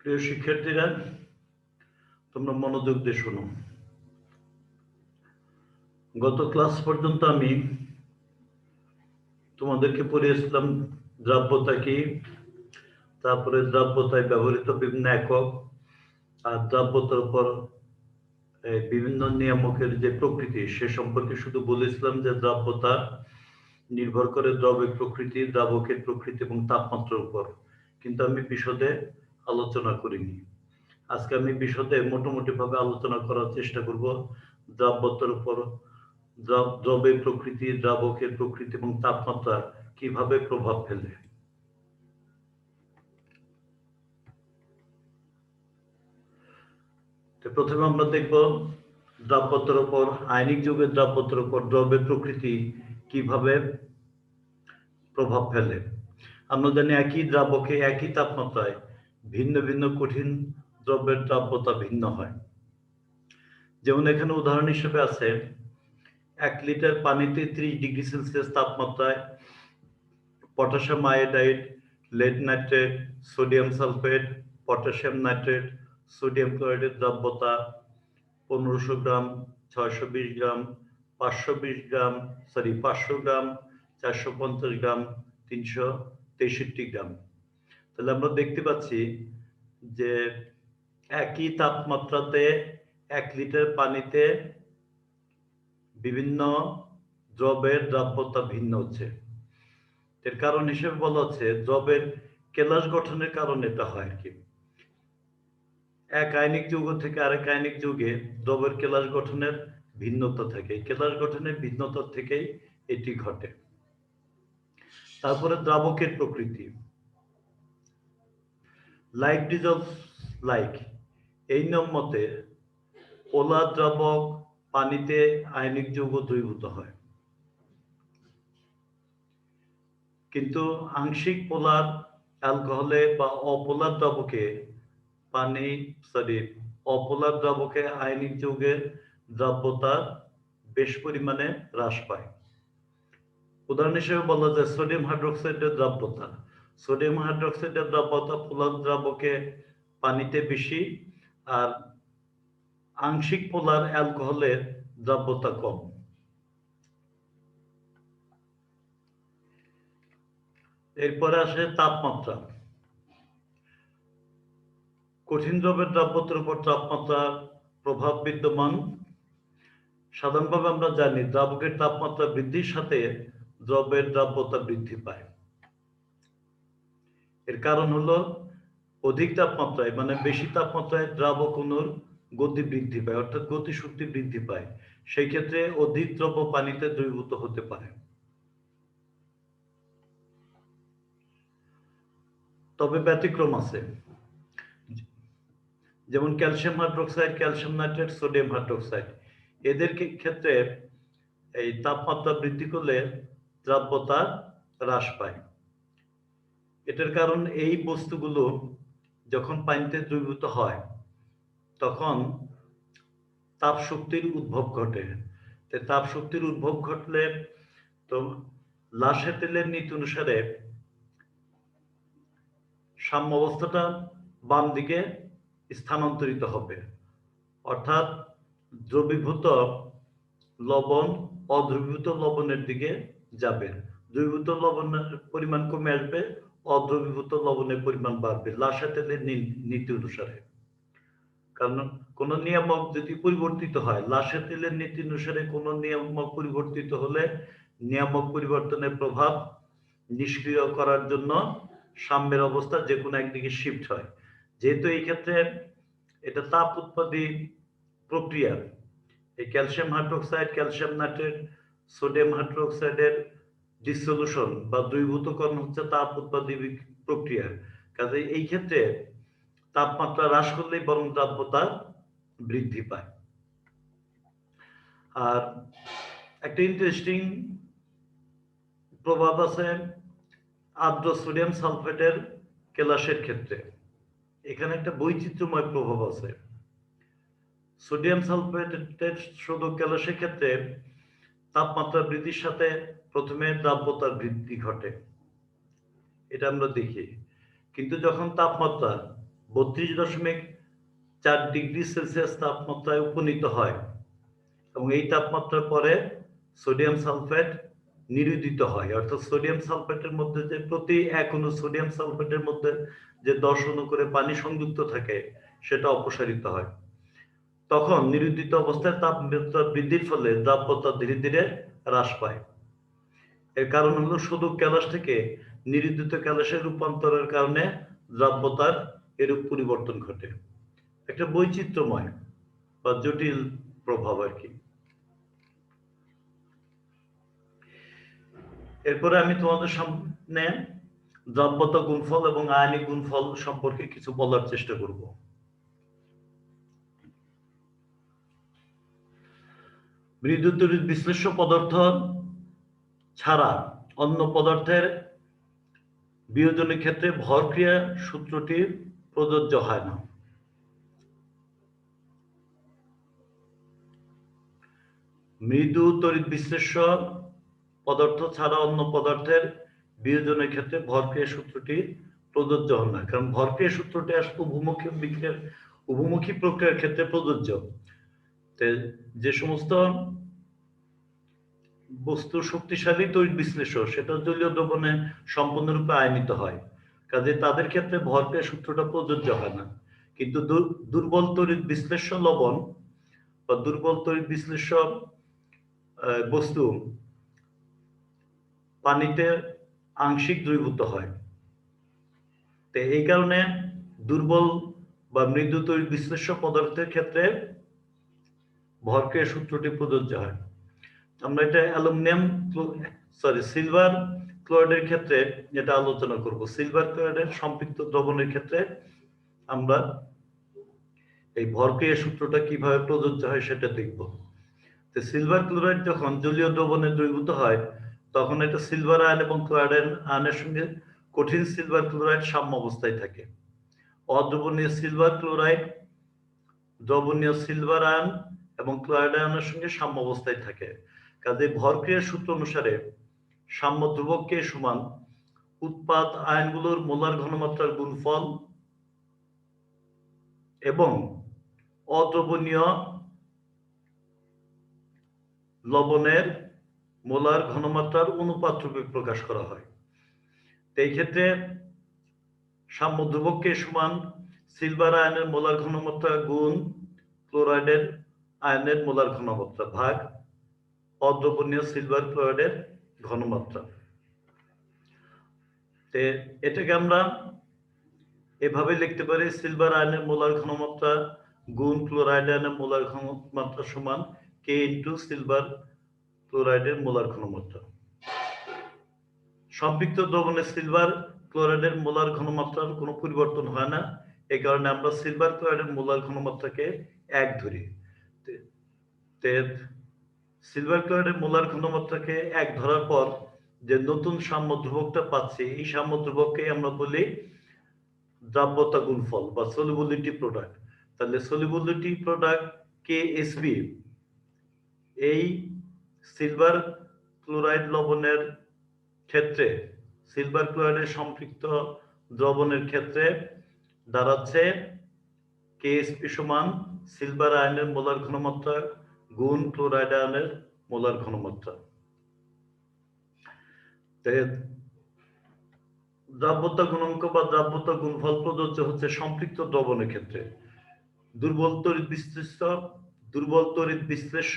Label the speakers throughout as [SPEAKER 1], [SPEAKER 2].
[SPEAKER 1] প্রিয় শিক্ষার্থীরা, তোমরা মনোযোগ দিয়ে শোনো। গত ক্লাস পর্যন্ত আমি তোমাদেরকে পড়িয়েছিলাম দ্রাব্যতা কি, তারপরে দ্রাব্যতায় ব্যবহৃত বিভিন্ন একক আর দ্রাব্যতার উপর বিভিন্ন নিয়ামকের যে প্রকৃতি, সে সম্পর্কে শুধু বলেছিলাম যে দ্রাব্যতা নির্ভর করে দ্রবের প্রকৃতি, দ্রাবকের প্রকৃতি এবং তাপমাত্রার উপর। কিন্তু আমি বিশদে আলোচনা করিনি আজকে আমি বিশদে মোটামুটি ভাবে আলোচনা করার চেষ্টা করব। দ্রাব্যতার উপর দ্রবের প্রকৃতি, দ্রাবকের প্রকৃতি এবং তাপমাত্রা কীভাবে প্রভাব ফেলে। প্রথমে আমরা দেখব দ্রাব্যতার উপর, আইনিক যুগের দ্রাব্যতার উপর দ্রব্যের প্রকৃতি কীভাবে প্রভাব ফেলে। আমরা জানি একই দ্রাবকে একই তাপমাত্রায় ভিন্ন ভিন্ন কঠিন দ্রব্যের দ্রাব্যতা ভিন্ন হয়। যেমন এখানে উদাহরণ হিসেবে আছে, এক লিটার পানিতে ত্রিশ ডিগ্রি সেলসিয়াস তাপমাত্রায় potassium iodide, lead nitrate, sodium sulphate, potassium nitrate, sodium ক্লোরাইডের দ্রাব্যতা পনেরোশো গ্রাম, ছয়শো বিশ গ্রাম, পাঁচশো বিশ গ্রাম, সরি, পাঁচশো গ্রাম, চারশো পঞ্চাশ গ্রাম, তিনশো তেষট্টি গ্রাম। তাহলে আমরা দেখতে পাচ্ছি যে একই তাপমাত্রাতে এক লিটার পানিতে বিভিন্ন দ্রবের দ্রাব্যতা ভিন্ন হচ্ছে। এর কারণ হিসেবে বলা হচ্ছে দ্রবের কেলাস গঠনের কারণে এটা হয় আর কি। এক আইনিক যুগ থেকে আরেক আইনিক যুগে দ্রবের কেলাস গঠনের ভিন্নতা থাকে। কেলাস গঠনের ভিন্নতা থেকেই এটি ঘটে। তারপরে দ্রাবকের প্রকৃতি। লাইক ডিজলভ লাইক এই নিয়ম মতে পোলার দ্রাবক পানিতে আয়নিক যৌগ দ্রবীভূত হয়। কিন্তু আংশিক পোলার, অ্যালকোহলে বা অপোলার দ্রাবকে পানি সরি অপোলার দ্রাবকে আয়নিক যৌগের দ্রাব্যতা বেশ পরিমাণে হ্রাস পায়। উদাহরণ হিসেবে বলা যায় সোডিয়াম হাইড্রোক্সাইডের দ্রাব্যতা। সোডিয়াম হাইড্রোক্সাইডের দ্রাব্যতা পোলার দ্রাবকে পানিতে বেশি আর আংশিক পোলার অ্যালকোহলের দ্রাব্যতা কম। এরপরে আসে তাপমাত্রা। কঠিন দ্রবের দ্রাব্যতার উপর তাপমাত্রার প্রভাব বিদ্যমান। সাধারণভাবে আমরা জানি দ্রাবকের তাপমাত্রা বৃদ্ধির সাথে দ্রবের দ্রাব্যতা বৃদ্ধি পায়। এর কারণ হলো অধিক তাপমাত্রায় মানে বেশি তাপমাত্রায় দ্রাবক অণুর গতি বৃদ্ধি পায়, অর্থাৎ গতি শক্তি বৃদ্ধি পায়। সেই ক্ষেত্রে অধিক দ্রব্য পানিতে দ্রবীভূত হতে পারে। তবে ব্যতিক্রম আছে। যেমন calcium hydroxide, calcium nitrate, sodium hydroxide. এদের ক্ষেত্রে এই তাপমাত্রা বৃদ্ধি করলে দ্রাব্যতা হ্রাস পায়। এটার কারণ এই বস্তুগুলো যখন পানিতে দ্রবীভূত হয়, তখন তাপ শক্তির উদ্ভব ঘটে। তাপ শক্তির উদ্ভব ঘটলে তো লাশে তেলের নীতি অনুসারে সাম্য অবস্থাটা বাম দিকে স্থানান্তরিত হবে। অর্থাৎ দ্রবীভূত লবণ অদ্রবীভূত লবণের দিকে যাবে। দ্রবীভূত লবণের পরিমাণ কমে আসবে অদ্রবীভূত লবণের পরিমাণ বাড়বে। লাশা তেলের নীতি অনুসারে। কারণ কোন নিয়ামক যদি পরিবর্তিত হয় লাশা তেলের নীতি অনুসারে কোন নিয়ামক পরিবর্তিত হলে নিয়ামক পরিবর্তনের প্রভাব নিষ্ক্রিয় করার জন্য সাম্যের অবস্থা যে কোনো একদিকে শিফট হয়। যেহেতু এই ক্ষেত্রে এটা তাপ উৎপাদী প্রক্রিয়া। এই calcium hydroxide, calcium nitrate, sodium হাইড্রোক্সাইডের dissolution বা দ্রবীভূতকরণ হচ্ছে তাপ উৎপাদী প্রক্রিয়া। কাজে এই ক্ষেত্রে তাপমাত্রা হ্রাস করলেই বরং দ্রাব্যতা বৃদ্ধি পায়। আর একটা ইন্টারেস্টিং প্রভাব আছে আর্দ্র সোডিয়াম সালফেটের কেলাসের ক্ষেত্রে। এখানে একটা বৈচিত্র্যময় প্রভাব আছে। সোডিয়াম সালফেটের শুধু কেলাসের ক্ষেত্রে তাপমাত্রা বৃদ্ধির সাথে প্রথমে দ্রাব্যতার বৃদ্ধি ঘটে। এটা আমরা দেখি। কিন্তু যখন তাপমাত্রা বত্রিশ দশমিক চার ডিগ্রি সেলসিয়াস তাপমাত্রায় উপনীত হয় এবং এই তাপমাত্রার পরে সোডিয়াম সালফেট নিরুদিত হয়, অর্থাৎ সোডিয়াম সালফেটের মধ্যে যে প্রতি এক অণু সোডিয়াম সালফেটের মধ্যে যে দশ অণু করে পানি সংযুক্ত থাকে, সেটা অপসারিত হয়। তখন নিরুদিত অবস্থায় তাপমাত্রা বৃদ্ধির ফলে দ্রাব্যতা ধীরে ধীরে হ্রাস পায়। এর কারণ হলো শুধু ক্যালাস থেকে নিরুদিত ক্যালাসে রূপান্তরের কারণে দ্রাব্যতার এরূপ পরিবর্তন ঘটে। একটা বৈচিত্র্যময় বা জটিল প্রভাব আর কি। এরপরে আমি তোমাদের সামনে দ্রব্যতা গুণফল এবং আয়নিক গুণফল সম্পর্কে কিছু বলার চেষ্টা করব। মৃদুতরিত বিশ্লেষ্য পদার্থ ছাড়া অন্য পদার্থের বিয়োজনের ক্ষেত্রে ভরক্রিয়া সূত্রটি প্রযোজ্য হয় না। মৃদু তড়িৎ বিশ্লেষ্য পদার্থ ছাড়া অন্য পদার্থের বিয়োজনের ক্ষেত্রে ভরক্রিয়া সূত্রটি প্রযোজ্য হয় না, কারণ ভরক্রিয়া সূত্রটি আসলে উভমুখী বিক্রিয়ার, উভমুখী প্রক্রিয়ার ক্ষেত্রে প্রযোজ্য। যে সমস্ত বস্তু শক্তিশালী তড়িৎ বিশ্লেষ্য সেটা জলীয় দ্রবণে সম্পূর্ণরূপে আয়নিত হয়। কাজে তাদের ক্ষেত্রে ভরক্রিয়া সূত্রটা প্রযোজ্য হয় না। কিন্তু দুর্বল তড়িৎ বিশ্লেষ্য লবণ বা দুর্বল তড়িৎ বিশ্লেষ্য বস্তু পানিতে আংশিক দ্রবীভূত হয়। তো এই কারণে দুর্বল বা মৃদু তৈরি বিশ্লেষ্য পদার্থের ক্ষেত্রে ভরক্রিয়া সূত্রটি প্রযোজ্য হয়। আমরা এটা অ্যালুমিনিয়াম সরি, সিলভার ক্লোরাইডের ক্ষেত্রে যেটা আলোচনা করব। সিলভার ক্লোরাইডের সম্পৃক্ত দ্রবণের ক্ষেত্রে আমরা এই ভরক্রিয়া সূত্রটা কীভাবে প্রযোজ্য হয় সেটা দেখব। তো সিলভার ক্লোরাইড যখন জলীয় দ্রবণে দ্রবীভূত হয়, তখন এটা সিলভার আয়ন এবং ক্লোরাইড আয়নের সঙ্গে কঠিন সিলভার ক্লোরাইড সাম্য অবস্থায় থাকে। অদ্রবণীয় সিলভার ক্লোরাইড, দ্রবণীয় সিলভার আয়ন এবং ক্লোরাইড আয়নের সঙ্গে সাম্য অবস্থায় থাকে। কাজে ভরক্রিয়ার সূত্র অনুসারে সাম্য ধ্রুবককে সমান উৎপাদ আয়নগুলোর মোলার ঘনমাত্রার গুণফল এবং অদ্রবণীয় লবণের মোলার ঘনমাত্রার অনুপাত রূপে প্রকাশ করা হয়। এই ক্ষেত্রে সাম্য ধ্রুবককে সমান সিলভার আয়নের মোলার ঘনমাত্রা গুণ ক্লোরাইডের আয়নের মোলার ঘনমাত্রা ভাগ অদ্রবণীয় সিলভার ক্লোরাইডের ঘনমাত্রা। তে এটাকে আমরা এভাবে লিখতে পারি সিলভার আয়নের মোলার ঘনমাত্রা গুণ ক্লোরাইড আয়নের মোলার ঘনমাত্রা সমান কে ইন্টু সিলভার ক্লোরাইডের মোলার ঘনমাত্রা। সম্পৃক্ত দ্রবণে সিলভার ক্লোরাইডের মোলার ঘনমাত্রার কোনো পরিবর্তন হয় না। এই কারণে আমরা সিলভার ক্লোরাইডের মোলার ঘনমাত্রাকে এক ধরি। সিলভার ক্লোরাইডের মোলার ঘনমাত্রাকে এক ধরার পর যে নতুন সাম্য ধ্রুবকটা পাচ্ছি, এই সাম্য ধ্রুবককে আমরা বলি দ্রাব্যতা গুণফল বা সলিবিলিটি প্রোডাক্ট তাহলে সলিবিলিটি প্রোডাক্ট কে এসবি এই সিলভার ক্লোরাইড লবণের ক্ষেত্রে সিলভার ক্লোরাইডের সম্পৃক্ত দ্রবণের ক্ষেত্রে দাঁড়াচ্ছে কেএসপি সমান সিলভার আয়নের মোলার ঘনমাত্রা গুণ ক্লোরাইড আয়নের মোলার ঘনমাত্রা। দ্রাব্যতা গুণাঙ্ক বা দ্রাব্যতা গুণফল প্রযোজ্য হচ্ছে সম্পৃক্ত দ্রবণের ক্ষেত্রে। দুর্বল তড়িৎ বিশ্লেষ্য, দুর্বল তড়িৎ বিশ্লেষ্য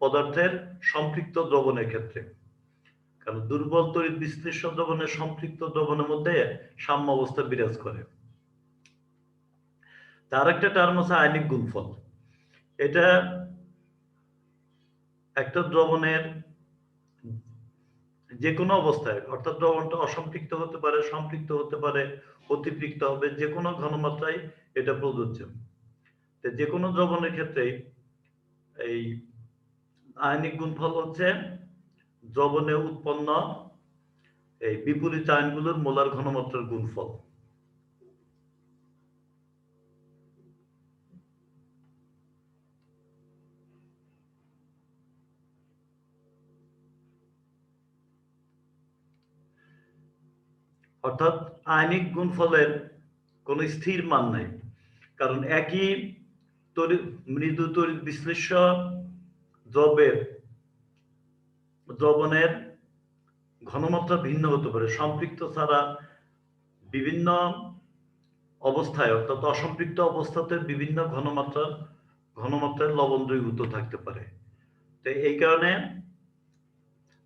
[SPEAKER 1] পদার্থের সম্পৃক্ত দ্রবণের ক্ষেত্রে। কারণ দুর্বল তড়িৎ বিশ্লেষ্য দ্রবণের সম্পৃক্ত দ্রবণের মধ্যে সাম্য অবস্থা বিরাজ করে। তার একটা টার্ম আছে আইনিক গুণফল। এটা একটা দ্রবণের যে কোনো অবস্থায়, অর্থাৎ দ্রবণটা অসম্পৃক্ত হতে পারে, সম্পৃক্ত হতে পারে, অতিপৃক্ত হবে যে কোনো ঘনমাত্রায় এটা প্রযোজ্য। যে কোনো দ্রবণের ক্ষেত্রে এই আয়নিক গুণফল হচ্ছে দ্রবণে উৎপন্ন এই বিপরীত আয়নগুলোর মোলার ঘনমাত্রার গুণফল। অর্থাৎ আয়নিক গুণফলের কোনো স্থির মান নাই। কারণ একই তরি, মৃদু তড়িৎ বিশ্লেষ্য দ্রবের, দ্রবণের ঘনমাত্রা ভিন্ন হতে পারে। সম্পৃক্ত ছাড়া বিভিন্ন অবস্থায়, অর্থাৎ অসম্পৃক্ত অবস্থাতে বিভিন্ন ঘনমাত্রার ঘনমাত্রায় লবণ দ্রবীভূত থাকতে পারে। তো এই কারণে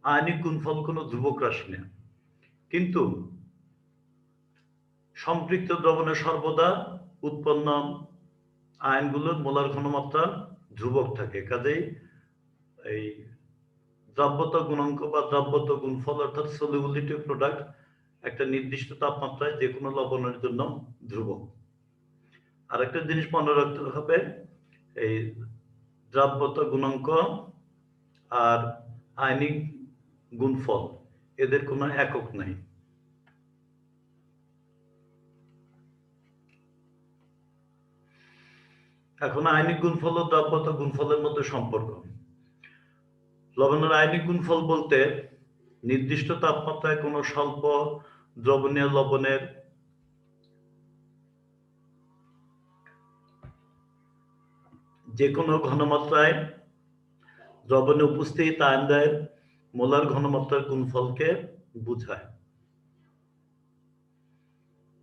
[SPEAKER 1] আয়নিক গুণফল কোনো ধ্রুবক রাশি না। কিন্তু সম্পৃক্ত দ্রবণে সর্বদা উৎপন্ন আয়নগুলোর মোলার ঘনমাত্রা ধ্রুবক থাকে। কাজেই এই দ্রব্যতা গুণাঙ্ক বা দ্রব্যতা গুণফল অর্থাৎ সলিবিলিটি প্রোডাক্ট একটা নির্দিষ্ট তাপমাত্রায় যে কোনো লবণের জন্য ধ্রুবক। আর একটা জিনিস মনে রাখতে হবে, এই দ্রাব্যতা গুণাঙ্ক আর আইনিক গুণফল এদের কোনো একক নাই। এখন আয়নিক গুণফল ও দ্রাব্যতা গুণফলের মধ্যে সম্পর্ক। লবণের আয়নিক গুণফল বলতে নির্দিষ্ট তাপমাত্রায় কোনো স্বল্প দ্রবণীয় লবণের যে কোনো ঘনমাত্রায় দ্রবণে উপস্থিত আয়নদের মোলার ঘনমাত্রার গুণফলকে বোঝায়।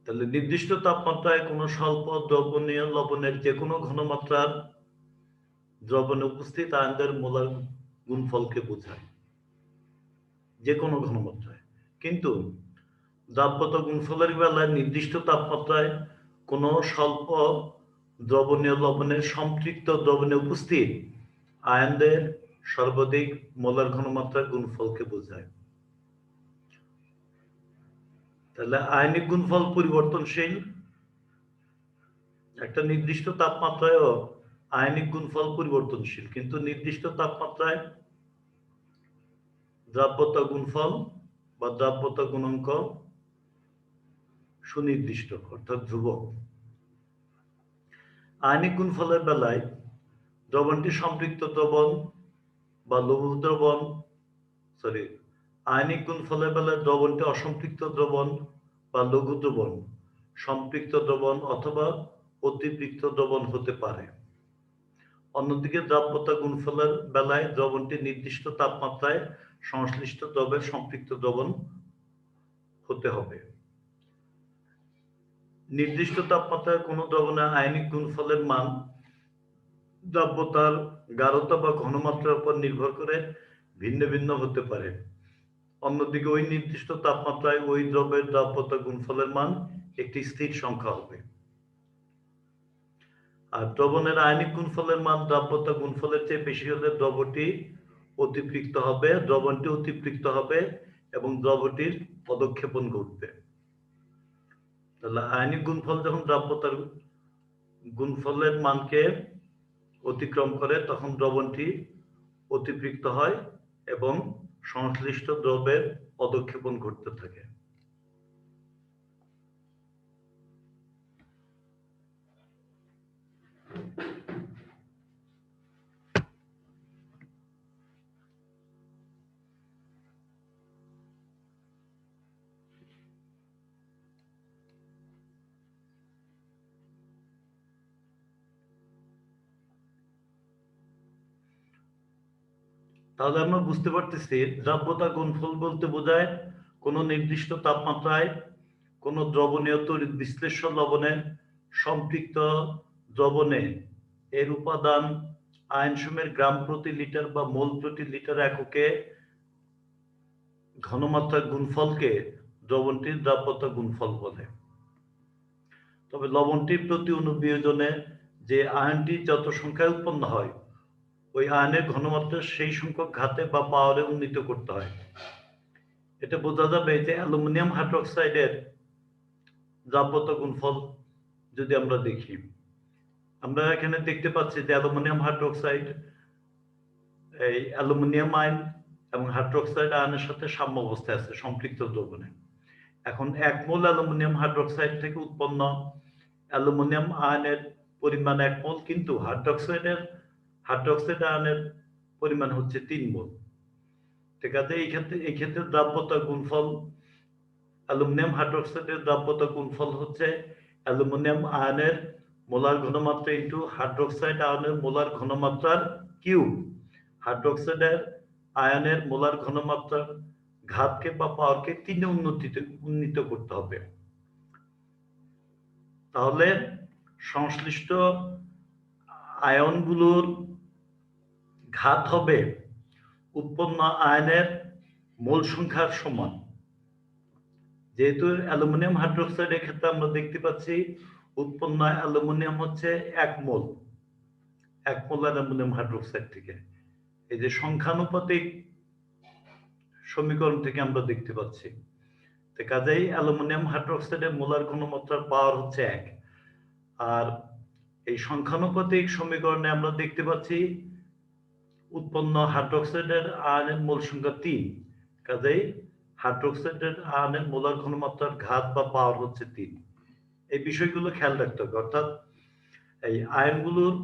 [SPEAKER 1] তাহলে নির্দিষ্ট তাপমাত্রায় কোনো স্বল্প দ্রবণীয় লবণের যে কোনো ঘনমাত্রার দ্রবণে উপস্থিত আয়নদের মোলার গুণফলকে বোঝায় যে কোনো ঘনমাত্রায়। কিন্তু দ্রাব্যত গুণফলের বেলায় নির্দিষ্ট তাপমাত্রায় কোনো স্বল্প দ্রবণীয় লবণের সম্পৃক্ত দ্রবণে উপস্থিত আয়নদের সর্বাধিক মোলার ঘনমাত্রার গুণফলকে বোঝায়। তাহলে আয়নিক গুণফল পরিবর্তনশীল? একটা নির্দিষ্ট তাপমাত্রায়ও আয়নিক গুণফল পরিবর্তনশীল, কিন্তু নির্দিষ্ট তাপমাত্রায় দ্রাব্যতা গুণফল বা দ্রাব্যতা গুণাঙ্ক সুনির্দিষ্ট, অর্থাৎ ধ্রুবক। আয়নিক গুণফলের বেলায় দ্রবণটি সম্পৃক্ত দ্রবণ বা লঘু দ্রবণ সরি আয়নিক গুণফলের বেলায় দ্রবণটি অসম্পৃক্ত দ্রবণ বা লঘু দ্রবণ, সম্পৃক্ত দ্রবণ অথবা অতিপৃক্ত দ্রবণ হতে পারে। অন্যদিকে দ্রাব্যতা গুণফলের বেলায় দ্রবণটি নির্দিষ্ট তাপমাত্রায় সংশ্লিষ্ট দ্রবের সম্পৃক্ত দ্রবণ হতে হবে। নির্দিষ্ট তাপমাত্রায় কোনো দ্রবণে আয়নিক গুণফলের মান দ্রাব্যতার গাঢ়তা বা ঘনমাত্রার উপর নির্ভর করে ভিন্ন ভিন্ন হতে পারে। অন্যদিকে ওই নির্দিষ্ট তাপমাত্রায় ওই দ্রব্যের দ্রাব্যতা গুণফলের মান একটি স্থির সংখ্যা হবে। আর দ্রবণের আয়নিক গুণফলের মান দ্রাব্যতা গুণফলের চেয়ে বেশি হলে দ্রবটি অতিপৃক্ত হবে, দ্রবণটি অতিপৃক্ত হবে এবং দ্রবটির পদক্ষেপণ ঘটবে। তাহলে আয়নিক গুণফল যখন দ্রাব্যতার গুণফলের মানকে অতিক্রম করে, তখন দ্রবণটি অতিপৃক্ত হয় এবং সংশ্লিষ্ট দ্রব্যের পদক্ষেপণ ঘটতে থাকে। তাহলে আমরা বুঝতে পারতেছি, দ্রাব্যতা গুণফল বলতে বোঝায় কোনো নির্দিষ্ট তাপমাত্রায় কোনো দ্রবণীয় তড়িৎ বিশ্লেষণ লবণে সম্পৃক্ত দ্রবণে এর উপাদান আয়নসমের গ্রাম প্রতি লিটার বা মোল প্রতি লিটার এককে ঘনমাত্রার গুণফলকে দ্রবণটির দ্রাব্যতা গুণফল বলে। তবে লবণটির প্রতি অনুবিয়োজনে যে আয়নটি যত সংখ্যায় উৎপন্ন হয় ওই আয়নের ঘনমাত্রা সেই সংখ্যক ঘাতে বা পাওয়ারে উন্নীত করতে হয়। এটা বোঝা যাবে যে অ্যালুমিনিয়াম হাইড্রোক্সাইডের দ্রাব্যতা গুণফল যদি আমরা দেখি। আমরা এখানে দেখতে পাচ্ছি যে অ্যালুমিনিয়াম হাইড্রোক্সাইড, এই অ্যালুমিনিয়াম আয়ন এবং হাইড্রোক্সাইড আয়নের সাথে সাম্য অবস্থায় আছে, সম্পৃক্ত দ্রবণে। এখন এক মোল অ্যালুমিনিয়াম হাইড্রোক্সাইড থেকে উৎপন্ন অ্যালুমিনিয়াম আয়নের পরিমাণ এক মোল, কিন্তু হাইড্রোক্সাইডের হাইড্রোক্সাইড আয়নের পরিমাণ হচ্ছে তিন মোল। ঠিক আছে, এই ক্ষেত্রে এই ক্ষেত্রে দ্রাব্যতা গুণফল অ্যালুমিনিয়াম হাইড্রোক্সাইডের দ্রাব্যতা গুণফল হচ্ছে অ্যালুমিনিয়াম আয়নের মোলার ঘনমাত্রা ইন্টু হাইড্রোক্সাইড আয়নের মোলার ঘনমাত্রার কিউব। হাইড্রোক্সাইডের আয়নের মোলার ঘনমাত্রার ঘাতকে বা পাওয়ারকে তিনে উন্নতিতে উন্নীত করতে হবে। তাহলে সংশ্লিষ্ট আয়নগুলোর ঘাত হবে উৎপন্ন আয়নের মোল সংখ্যার সমান। যেহেতু অ্যালুমিনিয়াম হাইড্রোক্সাইডের ক্ষেত্রে আমরা দেখতে পাচ্ছি উৎপন্ন অ্যালুমিনিয়াম হচ্ছে এক মোল এক মোল অ্যালুমিনিয়াম হাইড্রোক্সাইড থেকে। এই যে সংখ্যানুপাতিক সমীকরণ থেকে আমরা দেখতে পাচ্ছি। তো কাজেই অ্যালুমিনিয়াম হাইড্রোক্সাইডের মোলার ঘনমাত্রার পাওয়ার হচ্ছে এক। আর এই সংখ্যানুপাতিক সমীকরণে আমরা দেখতে পাচ্ছি উৎপন্ন হাইড্রোক্সাইডের আয়নের মূল সংখ্যা তিন। কাজেই হাইড্রোক্সাইডের আয়নের মোলার ঘনমাত্রার ঘাত বা পাওয়ার হচ্ছে তিন। এই বিষয়গুলো খেয়াল রাখতে হবে। অর্থাৎ এই আয়নগুলোর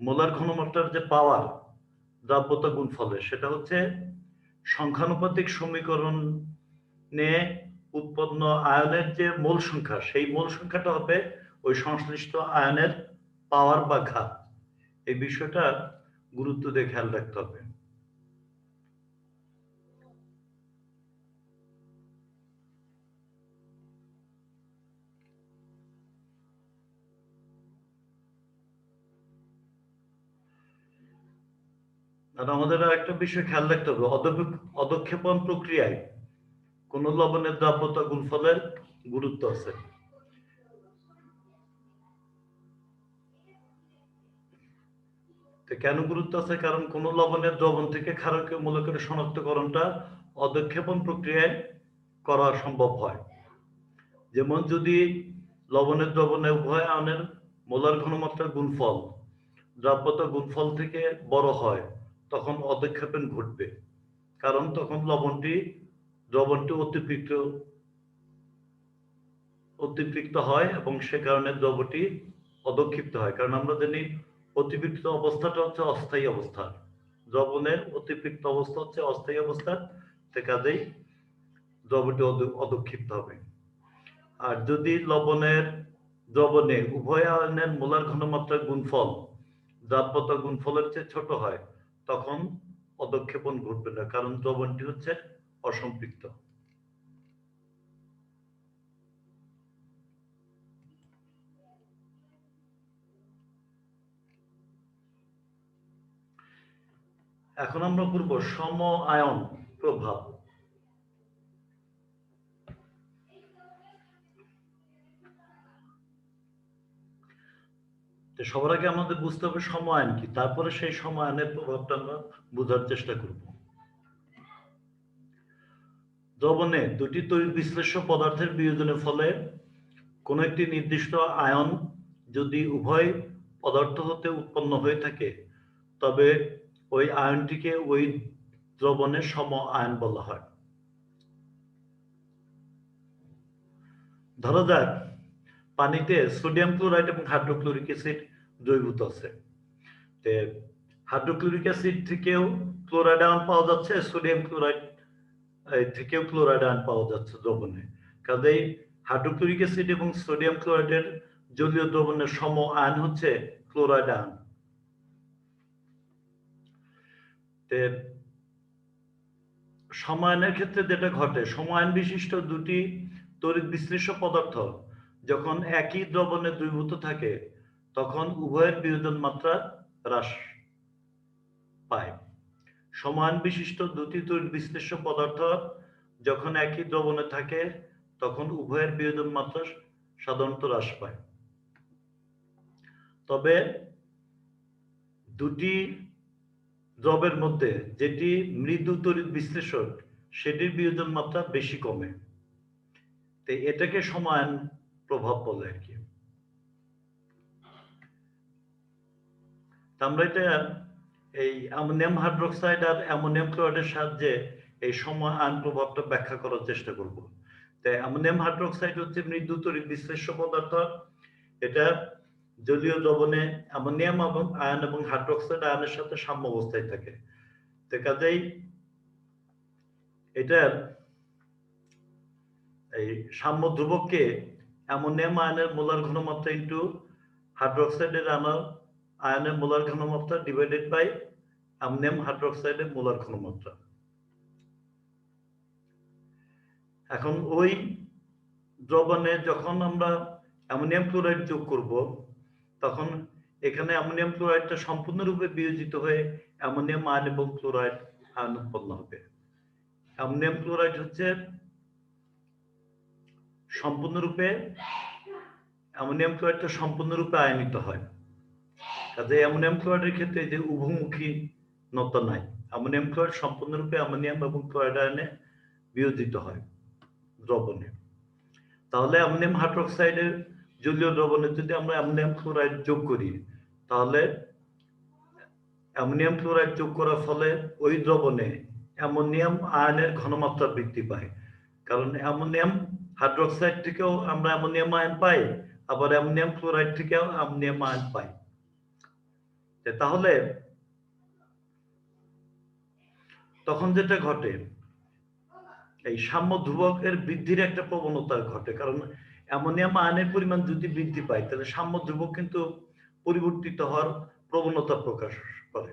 [SPEAKER 1] মোলার ঘনমাত্রার যে পাওয়ার, দ্রাব্যতা গুণ ফলে, সেটা হচ্ছে সংখ্যানুপাতিক সমীকরণ নিয়ে উৎপন্ন আয়নের যে মোল সংখ্যা, সেই মোল সংখ্যাটা হবে ওই সংশ্লিষ্ট আয়নের পাওয়ার বা ঘাত। এই বিষয়টা গুরুত্ব দিয়ে খেয়াল রাখতে হবে। আর আমাদের একটা বিষয় খেয়াল রাখতে হবে অদক্ষেপণ প্রক্রিয়ায় কোন লবণের দ্রাব্যতা গুণফলের গুরুত্ব আছে। তো কেন গুরুত্ব আছে? কারণ কোন লবণের দ্রবণ থেকে ক্ষারকীয় মূলকের শনাক্তকরণটা অদক্ষেপণ প্রক্রিয়ায় করা সম্ভব হয়। যেমন যদি লবণের দ্রবণে উভয় আয়নের মোলার ঘনমাত্রার গুণফল দ্রাব্যতা গুণফল থেকে বড় হয়, তখন অদক্ষেপণ ঘটবে। কারণ তখন লবণটি, দ্রবণটি অতিরিক্ত অতিরিক্ত হয় এবং সে কারণে দ্রবটি অদক্ষিপ্ত হয়। কারণ আমরা জানি অতিরিক্ত অবস্থাটা হচ্ছে অস্থায়ী অবস্থা। দ্রবণের অতিরিক্ত অবস্থা হচ্ছে অস্থায়ী অবস্থা সে কাজেই অদ- অদক্ষিপ্ত হবে। আর যদি লবণের দ্রবণে উভয় আয়নের মোলার ঘনমাত্রার গুণফল দ্রাব্যতা গুণফলের চেয়ে ছোট হয়, তখন অদক্ষেপণ ঘটবে না, কারণ দ্রবণটি হচ্ছে অসম্পৃক্ত। এখন আমরা করব সম আয়ন প্রভাব সবার আগে আমাদের বুঝতে হবে সমায়ন কি, তারপরে সেই সমায়নের প্রভাবটা আমরা বোঝার চেষ্টা করব। দ্রবণে দুটি তৈরি বিশ্লেষ্য পদার্থের বিয়োজনের ফলে কোন একটি নির্দিষ্ট আয়ন যদি উভয় পদার্থ হতে উৎপন্ন হয়ে থাকে, তবে ওই আয়নটিকে ওই দ্রবণের সম আয়ন বলা হয়। ধরা যাক, পানিতে সোডিয়াম ক্লোরাইড এবং হাইড্রোক্লোরিক অ্যাসিড দ্রবীভূত আছে। হাইড্রোক্লোরিক অ্যাসিড থেকেও ক্লোরাইড আয়ন পাওয়া যাচ্ছে, সোডিয়াম ক্লোরাইড থেকেও ক্লোরাইড আয়ন পাওয়া যাচ্ছে দ্রবণে। কাজেই হাইড্রোক্লোরিক অ্যাসিড এবং সোডিয়াম ক্লোরাইডের জলীয় দ্রবণের সম আয়ন হচ্ছে ক্লোরাইড আয়ন। সমায়নের ক্ষেত্রে যেটা ঘটে সমায়ন বিশিষ্ট দুটি তড়িৎ বিশ্লেষ্য পদার্থ যখন একই দ্রবণে দ্রবীভূত থাকে, তখন উভয়ের বিয়োজন মাত্রা হ্রাস পায়। সমান বিশিষ্ট দুটি তড়িৎ বিশ্লেষ্য পদার্থ যখন একই দ্রবণে থাকে, তখন উভয়ের বিয়োজন মাত্রা সাধারণত হ্রাস পায়। তবে দুটি দ্রবের মধ্যে যেটি মৃদু তড়িৎ বিশ্লেষক, সেটির বিয়োজন মাত্রা বেশি কমে। তো এটাকে সমায়ন প্রভাব বলে আর কি। আমরা এটা এই অ্যামোনিয়াম হাইড্রোক্সাইড আর অ্যামোনিয়াম ক্লোরাইডের সাহায্যে এই সমায়ন প্রভাবটা ব্যাখ্যা করার চেষ্টা করব। তাই অ্যামোনিয়াম হাইড্রোক্সাইড হচ্ছে মৃদু তড়িৎ বিশ্লেষ্য পদার্থ। এটা জলীয় দ্রবণে অ্যামোনিয়াম এবং আয়ন এবং হাইড্রোক্সাইড আয়নের সাথে সাম্য অবস্থায় থাকে। তো কাজেই এটা এই সাম্য ধ্রুবককে অ্যামোনিয়াম আয়নের মোলার ঘনমাত্রা ইন্টু হাইড্রোক্সাইডের আনার আয়নের মোলার ঘনমাত্রা ডিভাইডেড বাই অ্যামোনিয়াম হাইড্রোক্সাইডের মোলার ঘনমাত্রা। এখন ওই দ্রবণে যখন আমরা অ্যামোনিয়াম ক্লোরাইড যোগ করব তখন এখানে অ্যামোনিয়াম ক্লোরাইডটা সম্পূর্ণরূপে বিয়োজিত হয়ে অ্যামোনিয়াম আয়ন এবং ক্লোরাইড আয়ন উৎপন্ন হবে। অ্যামোনিয়াম ক্লোরাইড হচ্ছে সম্পূর্ণরূপে, অ্যামোনিয়াম ক্লোরাইডটা সম্পূর্ণরূপে আয়নিত হয়। কাজে অ্যামোনিয়াম ক্লোরাইডের ক্ষেত্রে যে উভমুখী নতা নাই। অ্যামোনিয়াম ক্লোরাইড সম্পূর্ণরূপে অ্যামোনিয়াম এবং ক্লোরাইড আয়নে বিয়োজিত হয় দ্রবণে। তাহলে অ্যামোনিয়াম হাইড্রোক্সাইডের জলীয় দ্রবণে যদি আমরা অ্যামোনিয়াম ক্লোরাইড যোগ করি, তাহলে অ্যামোনিয়াম ক্লোরাইড যোগ করার ফলে ওই দ্রবণে অ্যামোনিয়াম আয়নের ঘনমাত্রা বৃদ্ধি পায়। কারণ অ্যামোনিয়াম হাইড্রোক্সাইড থেকেও আমরা অ্যামোনিয়াম আয়ন পাই, আবার অ্যামোনিয়াম ক্লোরাইড থেকেও অ্যামোনিয়াম আয়ন পাই। তাহলে তখন যেটা ঘটে, এই সাম্য ধ্রুবকের বৃদ্ধির একটা প্রবণতা ঘটে, কারণ অ্যামোনিয়াম আয়নের পরিমাণ যদি বৃদ্ধি পায়, তাহলে সাম্য ধ্রুবক কিন্তু পরিবর্তিত হওয়ার প্রবণতা প্রকাশ করে।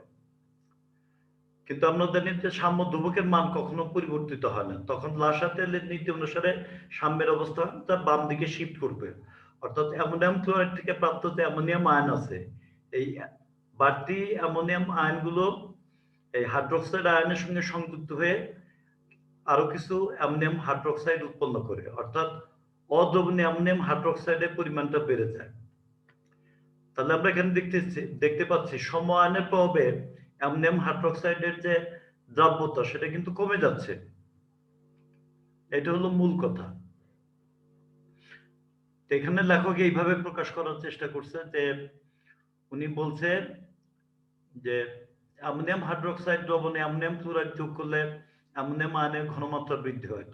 [SPEAKER 1] কিন্তু আমরা জানি যে সাম্য ধ্রুবকের মান কখনো পরিবর্তিত হয় না। তখন লাসা তেলের নীতি অনুসারে সাম্যের অবস্থা তার বাম দিকে শিফট করবে। অর্থাৎ অ্যামোনিয়াম ক্লোরাইড থেকে প্রাপ্ত যে অ্যামোনিয়াম আয়ন আছে, এই বাড়তি অ্যামোনিয়াম আয়নগুলো এই হাইড্রোক্সাইড আয়নের সঙ্গে সংযুক্ত হয়ে আরও কিছু অ্যামোনিয়াম হাইড্রোক্সাইড উৎপন্ন করে। অর্থাৎ অদ্রবণীয় অ্যামোনিয়াম হাইড্রোক্সাইডের পরিমাণটা বেড়ে যায়। তাহলে আমরা এখানে দেখতেছি, দেখতে পাচ্ছি সময়ানের প্রভাবে অ্যামোনিয়াম হাইড্রোক্সাইডের যে দ্রাব্যতা, সেটা কিন্তু কমে যাচ্ছে। এটা হলো মূল কথা। এখানে লেখক এইভাবে প্রকাশ করার চেষ্টা করছে যে, উনি বলছে যে, অ্যামোনিয়াম হাইড্রোক্সাইড দ্রবণে অ্যামোনিয়াম ক্লোরাইড যোগ করলে অ্যামোনিয়াম আয়নের ঘনমাত্রা বৃদ্ধি হয়।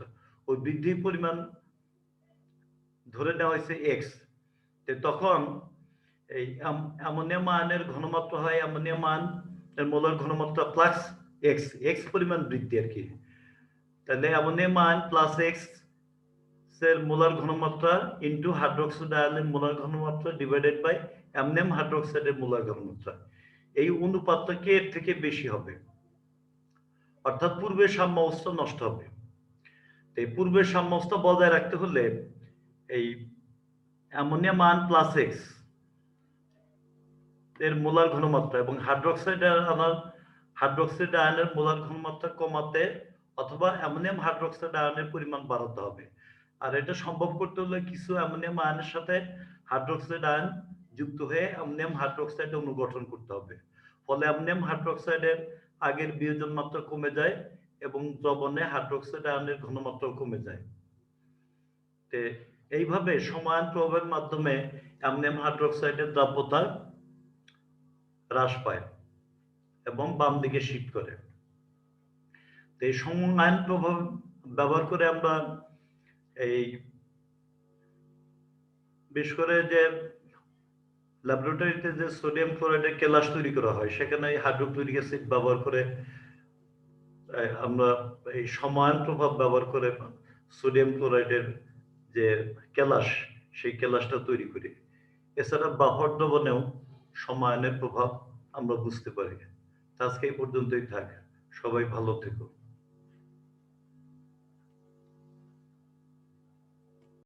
[SPEAKER 1] ওই বৃদ্ধির পরিমাণ ধরে নেওয়া হয়েছে এক্স তখন এই অ্যামোনিয়াম আয়নের ঘনমাত্রা হয় অ্যামোনিয়াম আয়ন এর মোলার ঘনমাত্রা প্লাস এক্স এক্স পরিমাণ বৃদ্ধি আর কি। তাহলে অ্যামোনিয়াম আয়ন প্লাস এক্সের মোলার ঘনমাত্রা ইন্টু হাইড্রোক্সাইড আয়নের মোলার ঘনমাত্রা ডিভাইডেড বাই অ্যামোনিয়াম হাইড্রোক্সাইডের মোলার ঘনমাত্রা। এই অনুপাতটা কে এর থেকে বেশি হবে? অর্থাৎ পূর্বের সাম্য অবস্থা নষ্ট হবে। তো পূর্বের সাম্য অবস্থা বজায় রাখতে হলে এই অ্যামোনিয়াম আয়ন প্লাস এক্সের মোলার ঘনমাত্রা এবং হাইড্রোক্সাইড আয়নের হাইড্রোক্সাইড আয়নের মোলার ঘনমাত্রা কমাতে অথবা অ্যামোনিয়াম হাইড্রোক্সাইড আয়নের পরিমাণ বাড়াতে হবে। আর এটা সম্ভব করতে হলে কিছু অ্যামোনিয়াম আয়নের সাথে হাইড্রোক্সাইড আয়ন যুক্ত হয়ে অ্যামোনিয়াম হাইড্রোক্সাইড অনুগঠন করতে হবে। ফলে অ্যামোনিয়াম হাইড্রোক্সাইডের আগের বিয়োজন মাত্রা কমে যায় এবং দ্রবণে হাইড্রোক্সাইড আয়নের ঘনমাত্রা কমে যায়। এইভাবে সমান প্রভাবের মাধ্যমে অ্যামোনিয়াম হাইড্রোক্সাইডের দ্রাব্যতা হ্রাস পায় এবং বাম দিকে শীত করে। তো এই সমান প্রভাব ব্যবহার করে আমরা এই বিশেষ করে যে ল্যাবরেটরিতে যে সোডিয়াম ক্লোরাইডের কেলাস তৈরি করা হয়, সেখানে এই হাইড্রোক্লোরিক অ্যাসিড ব্যবহার করে আমরা এই সমান প্রভাব ব্যবহার করে সোডিয়াম ক্লোরাইডের যে কেলাস, সেই কেলাশটা তৈরি করি। এছাড়া বাহর দ্রবণেও সমায়নের প্রভাব আমরা বুঝতে পারি। আজকে এই পর্যন্তই থাক। সবাই ভালো থেকো।